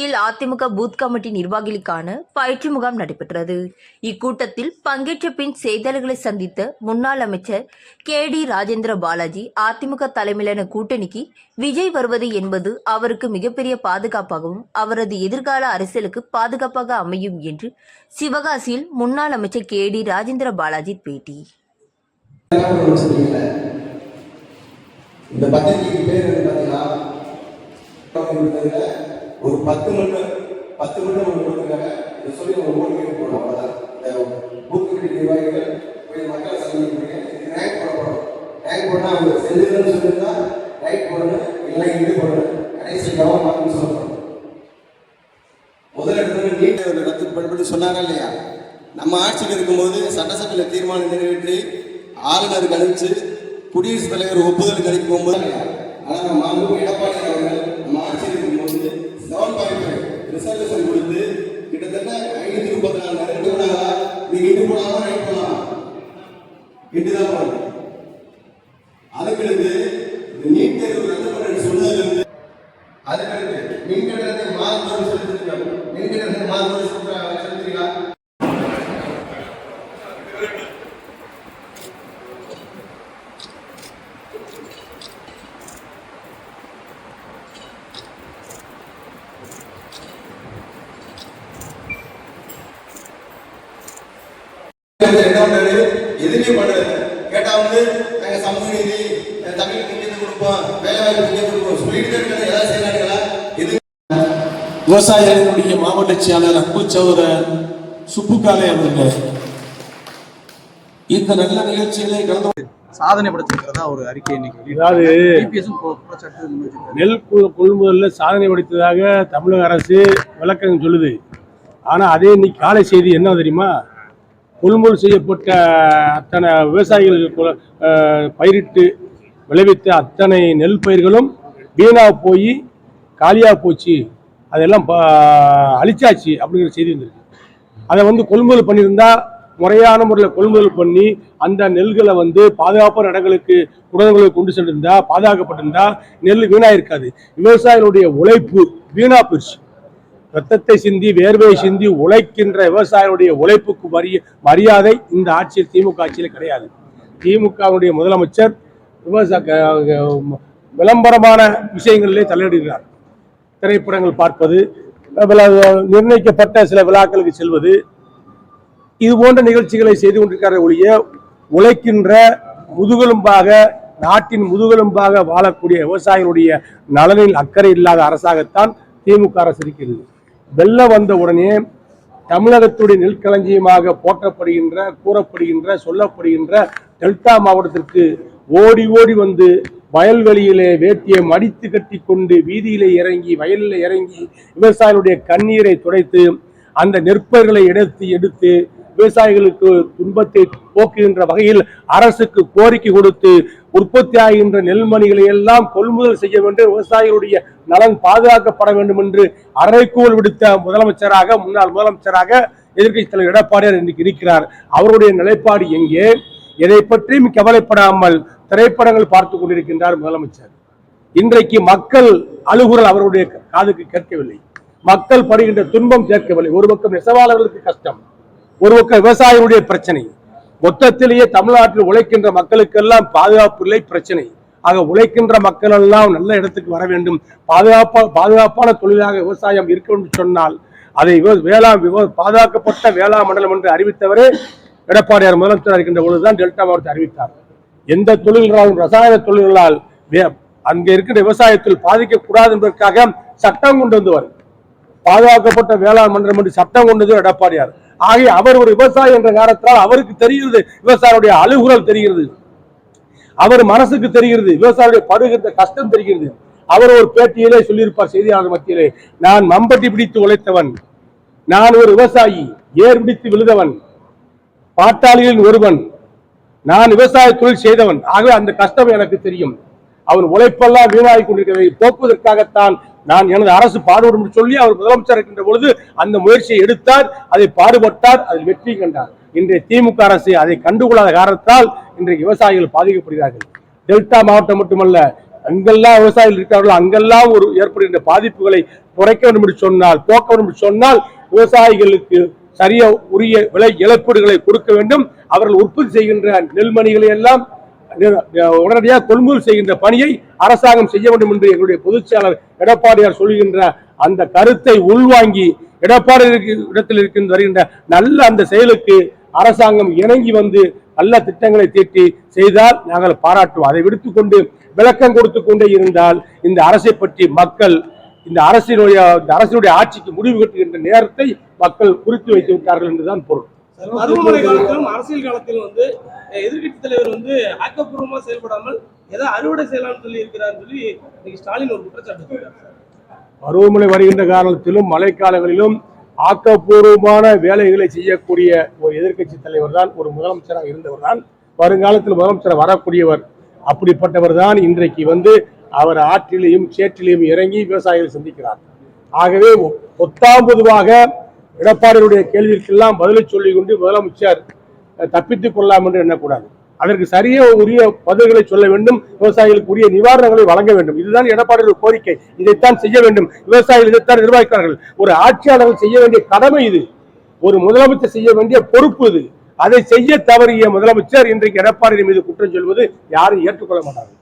திருச்சியில் AIADMK booth committee நிர்வாகிகளுக்கான பயிற்சி முகாம் நடைபெற்றது. இக்கூட்டத்தில் பங்கேற்ற பின் செய்தியாளர்களை சந்தித்த முன்னாள் அமைச்சர் கே டி ராஜேந்திர பாலாஜி அதிமுக தலைமையிலான கூட்டணிக்கு விஜய் வருவது என்பது அவருக்கு மிகப்பெரிய பாதுகாப்பாகவும் அவரது எதிர்கால அரசியலுக்கு பாதுகாப்பாக அமையும் என்று சிவகாசியில் முன்னாள் அமைச்சர் கே டி ராஜேந்திர பாலாஜி பேட்டி. இந்த பத்திரிகைக்கு பேர் என்ன பார்த்தீங்கன்னா ஒரு பத்து மணி பத்து மணி ஒன்று கொடுத்துருக்காங்க இதை சொல்லி நம்ம ஓட்டு கேட்டு போகணும் அவ்வளோதான் இந்த நிர்வாகிகள் போய் மக்களை சந்திக்கிறீங்க இதுக்கு ரேங்க் போடப்படும் ரேங்க் போட்டால் அவங்க செல்லுன்னு சொல்லியிருந்தா ரைட் போடணும் இல்லை இது போடணும் கடைசி கவர்மெண்ட் சொல்லணும். முதல் இடத்துல நீட் ரத்து பண்ணி சொன்னாங்க இல்லையா? நம்ம ஆட்சியில் இருக்கும்போது சட்டசபையில் தீர்மானம் நிறைவேற்றி ஆளுநர் அனுப்பிச்சு குடியரசுத் தலைவர் ஒப்புதல் கழிக்கும் போது ஆனால் நம்ம மாண்பு எடப்பாடி இட்டு தான் போனாங்க நீட் தேர்வு ரத்து பண்ணு சொன்னதுல இருந்து அதுக்கடுத்து மின் கட்டணத்தை மாதம் செலுத்திருக்காங்க மின் கட்டணத்தை மாதம் செலுத்துறாங்க. செலுத்துறீங்களா? என்ன எதுவுமே பண்ணல. கேட்டா வந்து நாங்க சமூக நீதி தமிழ் முக்கியத்துவம் கொடுப்போம் வேலை வாய்ப்பு முக்கியத்துவம் கொடுப்போம். சொல்லிட்டு இருக்காங்க. ஏதாவது செய்யறாங்களா எது விவசாயிகளுடைய மாவட்ட செயலாளர் அன்பு சகோதரர் சுப்புக்காலை அவர்கள் இந்த நல்ல நிகழ்ச்சிகளை கலந்து சாதனை படைச்சிருக்கிறதா ஒரு அறிக்கை இன்னைக்கு அதாவது. நெல் கொள்முதலில் சாதனை படைத்ததாக தமிழக அரசு விளக்கம் சொல்லுது. ஆனால் அதே இன்னைக்கு காலை செய்தி என்ன தெரியுமா? கொள்முதல் செய்யப்பட்ட அத்தனை விவசாயிகளுக்கு பயிரிட்டு விளைவித்த அத்தனை நெல் பயிர்களும் வீணாக போய் காலியாக போச்சு. அதெல்லாம் ப- அழிச்சாச்சு அப்படிங்கிற செய்தி வந்திருக்கு. அதை வந்து கொள்முதல் பண்ணியிருந்தா முறையான முறையில் கொள்முதல் பண்ணி அந்த நெல்களை வந்து பாதுகாப்பான இடங்களுக்கு குடங்களுக்கு கொண்டு சென்றிருந்தா பாதுகாக்கப்பட்டிருந்தா நெல் வீணாயிருக்காது. விவசாயிகளுடைய உழைப்பு வீணாக போயிடுச்சு ரத்தத்தை சிந்தி வேர்வை சிந்தி உழைக்கின்ற விவசாயிகளுடைய உழைப்புக்கு மரிய மரியாதை இந்த ஆட்சியில் திமுக ஆட்சியில் கிடையாது. திமுகவுடைய முதலமைச்சர் விவசாய விளம்பரமான விஷயங்களிலே தலையிடுகிறார். திரைப்படங்கள் பார்ப்பது நிர்ணயிக்கப்பட்ட சில விழாக்களுக்கு செல்வது இது போன்ற நிகழ்ச்சிகளை செய்து கொண்டிருக்கிற ஒழிய உழைக்கின்ற முதுகெலும்பாக நாட்டின் முதுகெலும்பாக வாழக்கூடிய விவசாயிகளுடைய நலனில் அக்கறை இல்லாத அரசாகத்தான் திமுக அரசு இருக்கிறது. வெள்ளம் வந்த உடனே தமிழகத்துடைய நெற்களஞ்சியமாக போற்றப்படுகின்ற கூறப்படுகின்ற சொல்லப்படுகின்ற டெல்டா மாவட்டத்திற்கு ஓடி ஓடி வந்து வயல்வெளியிலே வேட்டியை மடித்து கட்டி கொண்டு வீதியிலே இறங்கி வயலில் இறங்கி விவசாயிகளுடைய கண்ணீரை துடைத்து அந்த நெற்பயிர்களை எடுத்து எடுத்து விவசாயிகளுக்கு துன்பத்தை போக்குகின்ற வகையில் அரசுக்கு கோரிக்கை கொடுத்து உற்பத்தி ஆகின்ற நெல்மணிகளை எல்லாம் கொள்முதல் செய்ய வேண்டும். விவசாயிகளுடைய நலன் பாதுகாக்கப்பட வேண்டும் என்று அறைகூவல் விடுத்த முதலமைச்சராக முன்னாள் முதலமைச்சராக எதிர்க்கட்சி தலைவர் எடப்பாடியார் இன்றைக்கு இருக்கிறார். அவருடைய நிலைப்பாடு எங்கே? எதை பற்றியும் கவலைப்படாமல் திரைப்படங்கள் பார்த்து கொண்டிருக்கின்றார் முதலமைச்சர். இன்றைக்கு மக்கள் அழுகுரல் அவருடைய காதுக்கு கேட்கவில்லை. மக்கள் படுகின்ற துன்பம் கேட்கவில்லை. ஒரு பக்கம் நெசவாளர்களுக்கு கஷ்டம் ஒரு பக்கம் விவசாயிகளுடைய பிரச்சனை. மொத்தத்திலேயே தமிழ்நாட்டில் உழைக்கின்ற மக்களுக்கெல்லாம் பாதுகாப்பு இல்லை பிரச்சனை. ஆக உழைக்கின்ற மக்கள் எல்லாம் நல்ல இடத்துக்கு வர வேண்டும். பாதுகாப்பா பாதுகாப்பான தொழிலாக விவசாயம் இருக்க வேண்டும் சொன்னால் அதை விவ- வேளாண் விவ- பாதுகாக்கப்பட்ட வேளாண் மண்டலம் என்று அறிவித்தவரே எடப்பாடியார் முதலமைச்சர் இருக்கின்ற பொழுதுதான் டெல்டா மாவட்டத்தை அறிவித்தார். எந்த தொழில்களாலும் ரசாயன தொழில்களால் வே- அங்கே இருக்கின்ற விவசாயத்தில் பாதிக்கக்கூடாது என்பதற்காக சட்டம் கொண்டு வந்தவர். பாதுகாக்கப்பட்ட வேளாண் மன்றம் என்று சட்டம் கொண்டது எடப்பாடியார். ஆகிய அவர் ஒரு விவசாயி என்ற காரணத்தால் அவருக்கு தெரிகிறது விவசாயியுடைய அழுகுரல் தெரிகிறது. அவர் மனசுக்கு தெரிகிறது விவசாயியுடைய படுகின்ற கஷ்டம் தெரிகிறது. அவர் ஒரு பேட்டியிலே சொல்லியிருப்பார் செய்தியாளர் மத்தியிலே நான் மம்பட்டி பிடித்து உழைத்தவன். நான் ஒரு விவசாயி ஏர் பிடித்து விழுதவன். பாட்டாளிகளின் ஒருவன். நான் விவசாய தொழில் செய்தவன். ஆகவே அந்த கஷ்டம் எனக்கு தெரியும். அவன் உழைப்பெல்லாம் வீணாகி கொண்டிருக்கிறதை போக்குவதற்காகத்தான் நான் எனது அரசு பாடுபடும் சொல்லி அவர் முதலமைச்சர் இருக்கின்ற பொழுது அந்த முயற்சியை எடுத்தார் அதை பாடுபட்டார் அதில் வெற்றி கண்டார். இன்றைய திமுக அரசு அதை கண்டுகொள்ளாத காரணத்தால் இன்றைக்கு விவசாயிகள் பாதிக்கப்படுகிறார்கள். டெல்டா மாவட்டம் மட்டுமல்ல அங்கெல்லாம் விவசாயிகள் இருக்கிறார்களோ அங்கெல்லாம் ஒரு ஏற்படுகின்ற பாதிப்புகளை குறைக்க வேண்டும் என்று சொன்னால் போக்க வேண்டும் என்று சொன்னால் விவசாயிகளுக்கு சரிய உரிய விலை இழப்பீடுகளை கொடுக்க வேண்டும். அவர்கள் உற்பத்தி செய்கின்ற நெல்மணிகளை எல்லாம் உடனடியாக கொள்முதல் செய்கின்ற பணியை அரசாங்கம் செய்ய வேண்டும் என்று எங்களுடைய பொதுச் செயலர் எடப்பாடியார் சொல்கின்ற அந்த கருத்தை உள்வாங்கி எடப்பாடி இடத்தில் இருக்கின்ற வருகின்ற நல்ல அந்த செயலுக்கு அரசாங்கம் இணங்கி வந்து நல்ல திட்டங்களை தீட்டி செய்தால் நாங்கள் பாராட்டுவோம். அதை விடுத்துக்கொண்டு விளக்கம் கொடுத்து கொண்டே இருந்தால் இந்த அரசை பற்றி மக்கள் இந்த அரசினுடைய இந்த அரசினுடைய ஆட்சிக்கு முடிவு கட்டுகின்ற நேரத்தை மக்கள் குறித்து வைத்து விட்டார்கள் என்றுதான் பொருள். பருவமழை காலத்திலும் அரசியல் காலத்திலும் வந்து எதிர்கட்சி தலைவர் வந்து ஆக்கப்பூர்வமா செயல்படாமல் ஏதோ அறுவடை செய்யலாம்னு சொல்லி இருக்கிறார் சொல்லி இன்னைக்கு ஸ்டாலின் ஒரு குற்றச்சாட்டு வைக்கிறார் சார். பருவமழை வருகின்ற காலத்திலும் மழைக்காலங்களிலும் ஆக்கப்பூர்வமான வேலைகளை செய்யக்கூடிய ஒரு எதிர்க்கட்சி தலைவர் தான் ஒரு முதலமைச்சராக இருந்தவர் தான். வருங்காலத்தில் முதலமைச்சர் வரக்கூடியவர். அப்படிப்பட்டவர் தான் இன்றைக்கு வந்து அவர் ஆற்றிலையும் சேற்றிலையும் இறங்கி விவசாயிகளை சந்திக்கிறார். ஆகவே ஒ- ஒத்தாம் பொதுவாக எடப்பாடியுடைய கேள்விக்கெல்லாம் பதிலை சொல்லிக் கொண்டு முதலமைச்சர் தப்பித்துக் கொள்ளலாம் என்று எண்ணக்கூடாது. அதற்கு சரிய உரிய பதில்களை சொல்ல வேண்டும். விவசாயிகளுக்கு உரிய நிவாரணங்களை வழங்க வேண்டும். இதுதான் எடப்பாடியுடைய கோரிக்கை. இதைத்தான் செய்ய வேண்டும். விவசாயிகள் இதைத்தான் நிர்வகிக்கிறார்கள் ஒரு ஆட்சியாளர்கள் செய்ய வேண்டிய கடமை இது. ஒரு முதலமைச்சர் செய்ய வேண்டிய பொறுப்பு இது. அதை செய்ய தவறிய முதலமைச்சர் இன்றைக்கு எடப்பாடி மீது குற்றம் சொல்வது யாரும் ஏற்றுக்கொள்ள மாட்டார்கள்?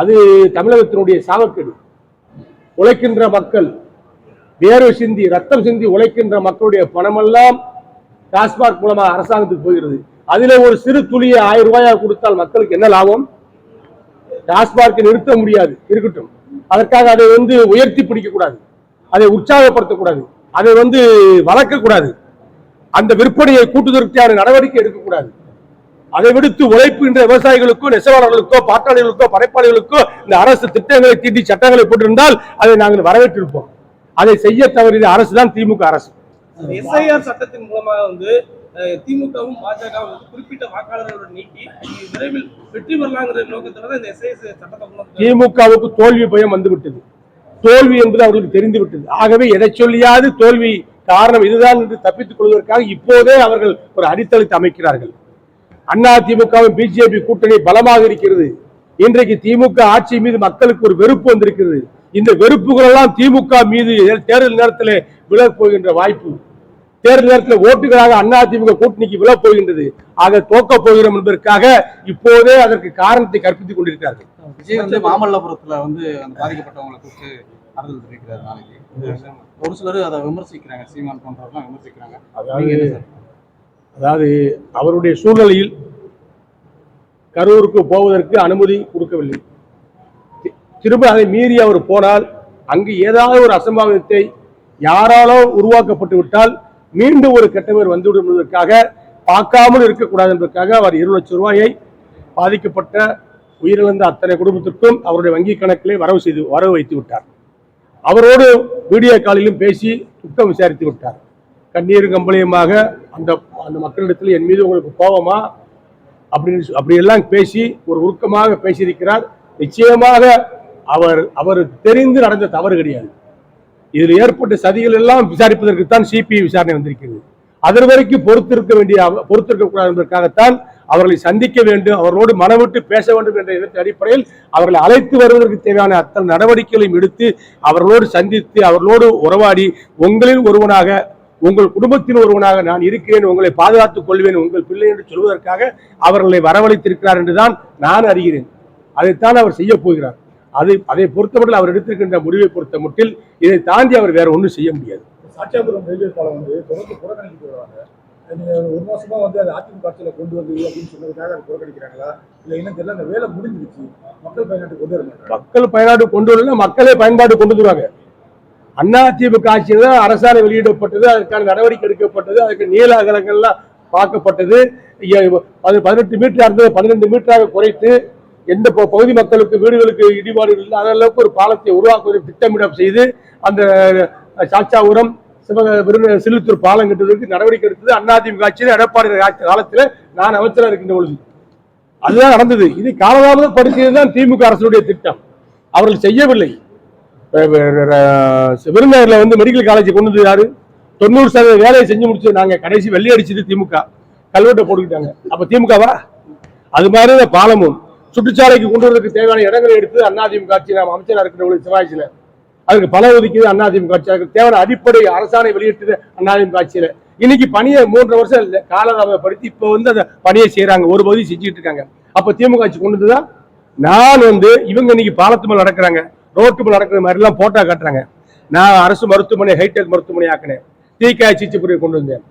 அது தமிழகத்தினுடைய சாவக்கேடு உழைக்கின்ற மக்கள் வேர்வை சிந்தி ரத்தம் சிந்தி உழைக்கின்ற மக்களுடைய பணமெல்லாம் டாஸ்மாக் மூலமா அரசாங்கத்துக்கு போகிறது. அதில் ஒரு சிறு துளியை ஆயிரம் ரூபாயா கொடுத்தால் மக்களுக்கு என்ன லாபம்? டாஸ்மார்க்கை நிறுத்த முடியாது இருக்கட்டும். அதற்காக அதை வந்து உயர்த்தி பிடிக்கக்கூடாது. அதை உற்சாகப்படுத்தக்கூடாது. அதை வந்து வளர்க்கக்கூடாது. அந்த விற்பனையை கூட்டுதற்கான நடவடிக்கை எடுக்கக்கூடாது. அதை விடுத்து உழைப்புகின்ற விவசாயிகளுக்கோ நெசவாளர்களுக்கோ பாட்டாளிகளுக்கோ படைப்பாளிகளுக்கோ இந்த அரசு திட்டங்களை தீட்டி சட்டங்களை போட்டிருந்தால் அதை நாங்கள் வரவேற்றிருப்போம். அதை செய்ய தவறிய அரசு தான் திமுக அரசு. எஸ்ஐஆர் சட்டத்தின் மூலமாக வந்து திமுகவும் பாஜகவும் குறிப்பிட்ட வாக்காளர்களோட நீக்கி விரைவில் வெற்றி பெறலாங்கிற நோக்கத்துல தான் இந்த எஸ்ஐ சட்டத்தை. திமுகவுக்கு தோல்வி பயம் வந்துவிட்டது. தோல்வி என்பது அவர்களுக்கு தெரிந்து விட்டது ஆகவே எதை சொல்லியாவது தோல்வி காரணம் இதுதான் என்று தப்பித்துக் கொள்வதற்காக இப்போதே அவர்கள் ஒரு அடித்தளத்தை அமைக்கிறார்கள். அண்ணா திமுகவும் பிஜேபி கூட்டணி பலமாக இருக்கிறது. இன்றைக்கு திமுக ஆட்சி மீது மக்களுக்கு ஒரு வெறுப்பு வந்திருக்கிறது. இந்த வெறுப்புகள் எல்லாம் திமுக மீது தேர்தல் நேரத்தில் விழப் போகின்ற வாய்ப்பு தேர்தல் நேரத்தில் ஓட்டுகளாக அண்ணா திமுக கூட்டணிக்கு விழப் போகின்றது. ஆக தோக்கப் போகிறோம் என்பதற்காக இப்போதே அதற்கு காரணத்தை கற்பித்துக் கொண்டிருக்கிறார்கள். விஜய் வந்து மாமல்லபுரத்துல வந்து அந்த பாதிக்கப்பட்டவங்களை கூப்பிட்டு ஆறுதல் தெரிவிக்கிறார் நாளைக்கு. ஒரு சிலர் அதை விமர்சிக்கிறாங்க சீமான் போன்றவர்கள் விமர்சிக்கிறாங்க. சார்? அதாவது அவருடைய சூழ்நிலையில் கரூருக்கு போவதற்கு அனுமதி கொடுக்கவில்லை. திரும்ப அதை மீறி அவர் போனால் அங்கு ஏதாவது ஒரு அசம்பாவிதத்தை யாராலோ உருவாக்கப்பட்டு விட்டால் மீண்டும் ஒரு கெட்டவர் வந்துவிடும் என்பதற்காக பார்க்காமல் இருக்கக்கூடாது என்பதற்காக அவர் இரு லட்சம் ரூபாயை பாதிக்கப்பட்ட உயிரிழந்த அத்தனை குடும்பத்திற்கும் அவருடைய வங்கி கணக்கிலே வரவு செய்து வரவு வைத்து விட்டார். அவரோடு வீடியோ காலிலும் பேசி குற்றம் விசாரித்து விட்டார். கண்ணீர் கம்பளியமாக அந்த அந்த மக்களிடத்தில் என் மீது உங்களுக்கு கோபமா? அப்படின்னு அப்படியெல்லாம் பேசி ஒரு உருக்கமாக பேசியிருக்கிறார். நிச்சயமாக அவர் அவருக்கு தெரிந்து நடந்த தவறு கிடையாது. இதில் ஏற்பட்ட சதிகள் எல்லாம் விசாரிப்பதற்கு தான் சிபிஐ விசாரணை வந்திருக்கிறது. அதன் வரைக்கும் பொறுத்திருக்க வேண்டிய பொறுத்திருக்க கூடாது என்பதற்காகத்தான் அவர்களை சந்திக்க வேண்டும் அவர்களோடு மனவிட்டு பேச வேண்டும் என்ற இதற்கு அடிப்படையில் அவர்களை அழைத்து வருவதற்கு தேவையான அத்தனை நடவடிக்கைகளையும் எடுத்து அவர்களோடு சந்தித்து அவர்களோடு உறவாடி உங்களில் ஒருவனாக உங்கள் குடும்பத்தின் ஒருவனாக நான் இருக்கிறேன் உங்களை பாதுகாத்துக் கொள்வேன் உங்கள் பிள்ளை என்று சொல்வதற்காக அவர்களை வரவழைத்திருக்கிறார் என்றுதான் நான் அறிகிறேன். அதைத்தான் அவர் செய்ய போகிறார். அதை அதை பொறுத்தமட்டில் அவர் எடுத்திருக்கின்ற முடிவை பொறுத்த மட்டில் இதை தாண்டி அவர் வேற ஒன்றும் செய்ய முடியாது. சாட்சியாபுரம் ரயில்வே பாலம் வந்து தொடர்ந்து புறக்கணிக்கிட்டு வருவாங்க. நீங்க ஒரு மாசமா வந்து அது அதிமுக ஆட்சியில கொண்டு வந்தது அப்படின்னு சொன்னதுக்காக அது புறக்கணிக்கிறாங்களா? இல்ல என்ன தெரியல அந்த வேலை முடிஞ்சிருச்சு. மக்கள் பயன்பாட்டுக்கு கொண்டு வர மக்கள் பயன்பாடு கொண்டு வரல மக்களே பயன்பாடு கொண்டு வருவாங்க அண்ணா திமுக ஆட்சியில் தான் அரசாணை வெளியிடப்பட்டது அதற்கான நடவடிக்கை எடுக்கப்பட்டது அதுக்கு நீள அகலங்கள்லாம் பார்க்கப்பட்டது. அது பதினெட்டு மீட்டர் இருந்தது பன்னிரெண்டு மீட்டராக குறைத்து எந்த ப- பகுதி மக்களுக்கு வீடுகளுக்கு இடிபாடு இல்லாத அளவுக்கு ஒரு பாலத்தை உருவாக்குவதை திட்டமிடம் செய்து அந்த சாச்சாபுரம் சிவக விருது சிலுத்தூர் பாலம் கட்டுவதற்கு நடவடிக்கை எடுத்தது அதிமுக ஆட்சியில் எடப்பாடி காலத்தில் நான் அமைச்சராக இருக்கின்ற பொழுது. அதுதான் நடந்தது. இது காலதாமதப்படுத்தியது தான் திமுக அரசுடைய திட்டம். அவர்கள் செய்யவில்லை. விருந்தில் வந்து மெடிக்கல் காலேஜ் கொண்டு வந்து யாரு? தொண்ணூறு சதவீத வேலையை செஞ்சு முடிச்சு நாங்கள் கடைசி வெள்ளி அடிச்சது திமுக. கல்வெட்டை போட்டுக்கிட்டாங்க. அப்ப திமுகவா? அது மாதிரி பாலமும் சுற்றுச்சாலைக்கு கொண்டு வரதுக்கு தேவையான இடங்களை எடுத்து அதிமுக ஆட்சி நாம் அமைச்சராக இருக்கிற சிவாஜியில். அதுக்கு பல ஒதுக்கியது அதிமுக ஆட்சி அதுக்கு தேவையான அடிப்படை அரசாணை வெளியிட்டது அதிமுக ஆட்சியில். இன்னைக்கு பணியை மூன்று வருஷம் இல்ல, காலதாமதப்படுத்தி இப்போ வந்து அந்த பணியை செய்யறாங்க ஒரு பகுதி செஞ்சுட்டு இருக்காங்க. அப்போ திமுக ஆட்சி கொண்டு வந்துதான் நான் வந்து இவங்க இன்னைக்கு பாலத்து மேல நடக்கிறாங்க. ரோட்டு மேல் நடக்கிற மாதிரிலாம் போட்டா போட்டோ காட்டுறாங்க. நான் அரசு மருத்துவமனை ஹைடெக் மருத்துவமனை ஆக்கினேன். தீக்காய் சிகிச்சை கொண்டு வந்தேன்.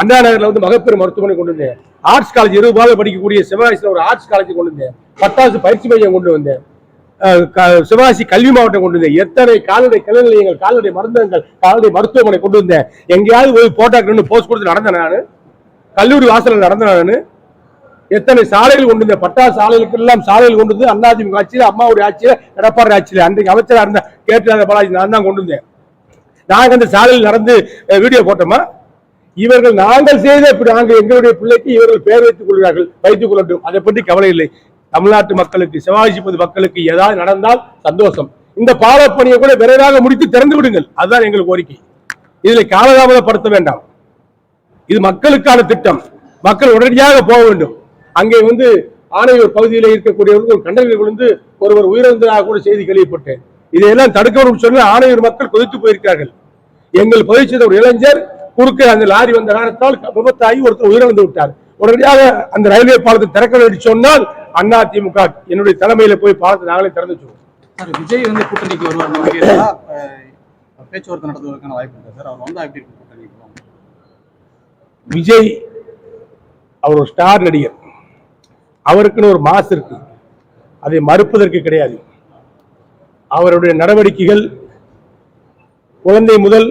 அண்ணா நகர்ல வந்து மகப்பேறு மருத்துவமனை கொண்டு வந்தேன். ஆர்ட்ஸ் காலேஜ் இருபது ரூபாய் படிக்கக்கூடிய சிவகாசியில் ஒரு ஆர்ட்ஸ் காலேஜ் கொண்டு வந்தேன். பட்டாசு பயிற்சி மையம் கொண்டு வந்தேன். சிவகாசி கல்வி மாவட்டம் கொண்டு வந்தேன். எத்தனை கால்நடை கலை நிலையங்கள் கால்நடை மருந்தகங்கள் கால்நடை மருத்துவமனை கொண்டு வந்தேன். எங்கேயாவது போய் போட்டாக்கணும்னு போஸ்ட் கொடுத்து நடந்தேன் நான். கல்லூரி வாசலில் நடந்தேன் நான். எத்தனை சாலைகள் கொண்டு வந்தேன். பட்டாசு சாலைகளுக்கு எல்லாம் சாலைகள் கொண்டு வந்து அண்ணாதிமுக ஆட்சியில் அம்மாவுடைய ஆட்சியில் எடப்பாடி ஆட்சியில். அன்றைக்கு அமைச்சராக இருந்த கேட்டு பாலாஜி நான் தான் கொண்டு வந்தேன். நாங்கள் அந்த சாலையில் நடந்து வீடியோ போட்டோமா? இவர்கள் நாங்கள் செய்த இப்படி நாங்கள் எங்களுடைய பிள்ளைக்கு இவர்கள் பெயர் வைத்துக் கொள்கிறார்கள் வைத்துக் கொள்ளட்டும். அதை பற்றி கவலை இல்லை. தமிழ்நாட்டு மக்களுக்கு சிவாஜி பகுதி மக்களுக்கு ஏதாவது நடந்தால் சந்தோஷம். இந்த பாலப்பணியை கூட விரைவாக முடித்து திறந்து விடுங்கள். அதுதான் எங்கள் கோரிக்கை. இதில் காலதாமதப்படுத்த வேண்டாம். இது மக்களுக்கான திட்டம். மக்கள் உடனடியாக போக வேண்டும். அங்கே வந்து ஆணையூர் பகுதியில் இருக்கக்கூடியவர்கள் ஒரு கண்டறிகள் விழுந்து ஒருவர் உயிரிழந்ததாக கூட செய்தி கேள்விப்பட்டேன் இதையெல்லாம் தடுக்க வேண்டும் சொல்லி ஆணையூர் மக்கள் கொதித்து போயிருக்கிறார்கள். எங்கள் பகுதி செய்த ஒரு இளைஞர் குறுக்கே அந்த லாரி வந்த காரணத்தால் விபத்தாகி ஒருத்தர் உயிரிழந்து விட்டார். உடனடியாக அந்த ரயில்வே பாலத்தை திறக்க வேண்டும் சொன்னால் அண்ணா திமுக என்னுடைய தலைமையில போய் பாலத்தை நாங்களே திறந்து வச்சுருவோம். விஜய் வந்து கூட்டணிக்கு வருவார் பேச்சுவார்த்தை நடத்துவதற்கான வாய்ப்பு இருக்கா சார்? அவர் வந்தா எப்படி கூட்டணிக்கு? விஜய் அவர் ஒரு ஸ்டார் நடிகர். அவருக்குன்னு ஒரு மாஸ் இருக்கு. அதை மறுப்பதற்கு கிடையாது. அவருடைய நடவடிக்கைகள் குழந்தை முதல்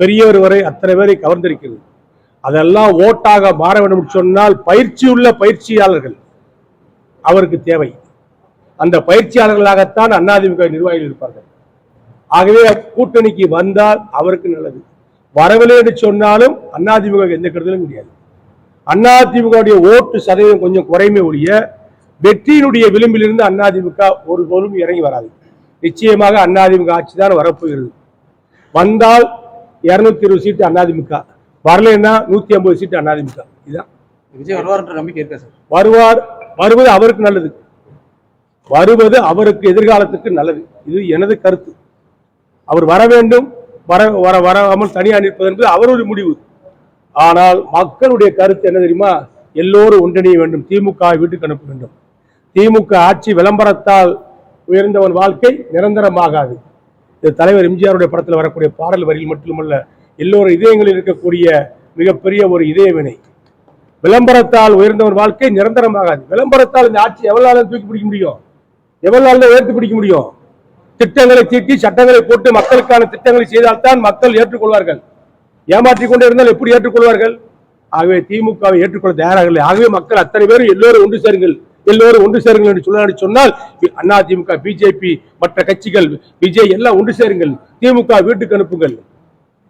பெரியவர் வரை அத்தனை பேரை கவர்ந்திருக்கிறது. அதெல்லாம் ஓட்டாக மாற வேண்டும் என்று சொன்னால் பயிற்சியுள்ள பயிற்சியாளர்கள் அவருக்கு தேவை. அந்த பயிற்சியாளர்களாகத்தான் அதிமுக நிர்வாகிகள் இருப்பார்கள். ஆகவே கூட்டணிக்கு வந்தால் அவருக்கு நல்லது. வரவில்லை என்று சொன்னாலும் அதிமுக எந்த கருதலும் கிடையாது. அதிமுகவுடைய ஓட்டு சதவீதம் கொஞ்சம் குறைமை ஒழிய வெற்றியினுடைய விளிம்பிலிருந்து அதிமுக ஒரு பொருளும் இறங்கி வராது. நிச்சயமாக அதிமுக ஆட்சி தான் வரப்போகிறது. வந்தால் இருநூத்தி இருபது சீட்டு அதிமுக வரலைன்னா நூத்தி ஐம்பது சீட்டு அதிமுக இதுதான். விஜய் வருவார்ன்ற நம்பிக்கை இருக்கா சார்? வருவார் வருவது அவருக்கு நல்லது. வருவது அவருக்கு எதிர்காலத்துக்கு நல்லது. இது எனது கருத்து. அவர் வர வேண்டும் வர வர வராமல் தனியாக நிற்பது என்பது அவருடைய முடிவு. ஆனால் மக்களுடைய கருத்து என்ன தெரியுமா? எல்லோரும் ஒன்றிணைய வேண்டும். திமுக வீட்டுக்கு அனுப்ப வேண்டும். திமுக ஆட்சி விளம்பரத்தால் உயர்ந்தவன் வாழ்க்கை நிரந்தரமாகாது. தலைவர் எம்ஜிஆருடைய படத்தில் வரக்கூடிய பாடல் வரியில் மட்டுமல்ல எல்லோரும் இதயங்களில் இருக்கக்கூடிய மிகப்பெரிய ஒரு இதய வினை விளம்பரத்தால் உயர்ந்தவன் வாழ்க்கை நிரந்தரமாகாது. விளம்பரத்தால் இந்த ஆட்சி எவ்வளவு நாள் தூக்கி பிடிக்க முடியும்? எவ்வளவு நாள் உயர்த்தி பிடிக்க முடியும்? திட்டங்களை தீட்டி சட்டங்களை போட்டு மக்களுக்கான திட்டங்களை செய்தால்தான் மக்கள் ஏற்றுக்கொள்வார்கள். ஏமாற்றிக் கொண்டே இருந்தால் எப்படி ஏற்றுக்கொள்வார்கள்? ஆகவே திமுகவை ஏற்றுக்கொள்ள தயாராக இல்லை. ஆகவே மக்கள் அத்தனை பேரும் எல்லோரும் ஒன்று சேருங்கள். எல்லோரும் ஒன்று சேருங்கள் என்று சொல்ல சொன்னால் அண்ணா திமுக பிஜேபி மற்ற கட்சிகள் விஜய் எல்லாம் ஒன்று சேருங்கள். திமுக வீட்டுக்கு அனுப்புங்கள்.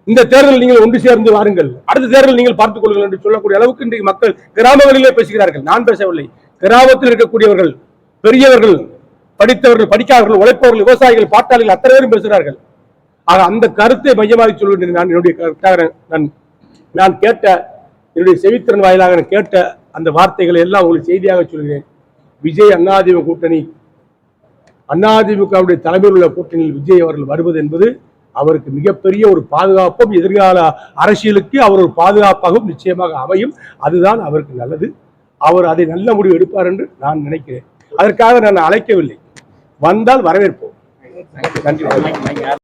இந்த தேர்தல் நீங்கள் ஒன்று சேர்ந்து வாருங்கள். அடுத்த தேர்தல் நீங்கள் பார்த்துக் கொள்ளுங்கள் என்று சொல்லக்கூடிய அளவுக்கு இன்றைக்கு மக்கள் கிராமங்களிலே பேசுகிறார்கள். நான் பேசவில்லை. கிராமத்தில் இருக்கக்கூடியவர்கள் பெரியவர்கள் படித்தவர்கள் படிக்காதவர்கள் உழைப்பவர்கள் விவசாயிகள் பாட்டாளிகள் அத்தனை பேரும் பேசுகிறார்கள். ஆக அந்த கருத்தை மையமாக சொல்லுகின்றேன் நான் என்னுடைய நான் நான் கேட்ட என்னுடைய செவித்திறன் வாயிலாக நான் கேட்ட அந்த வார்த்தைகளை எல்லாம் உங்களுக்கு செய்தியாக சொல்கிறேன். விஜய் அண்ணாதிமுக கூட்டணி. அதிமுகவுடைய தலைமையில் உள்ள கூட்டணியில் விஜய் அவர்கள் வருவது என்பது அவருக்கு மிகப்பெரிய ஒரு பாதுகாப்பும் எதிர்கால அரசியலுக்கு அவர் ஒரு பாதுகாப்பாகவும் நிச்சயமாக அமையும். அதுதான் அவருக்கு நல்லது. அவர் அதை நல்ல முடிவு எடுப்பார் என்று நான் நினைக்கிறேன். அதற்காக நான் அழைக்கவில்லை. வந்தால் வரவேற்போம். நன்றி.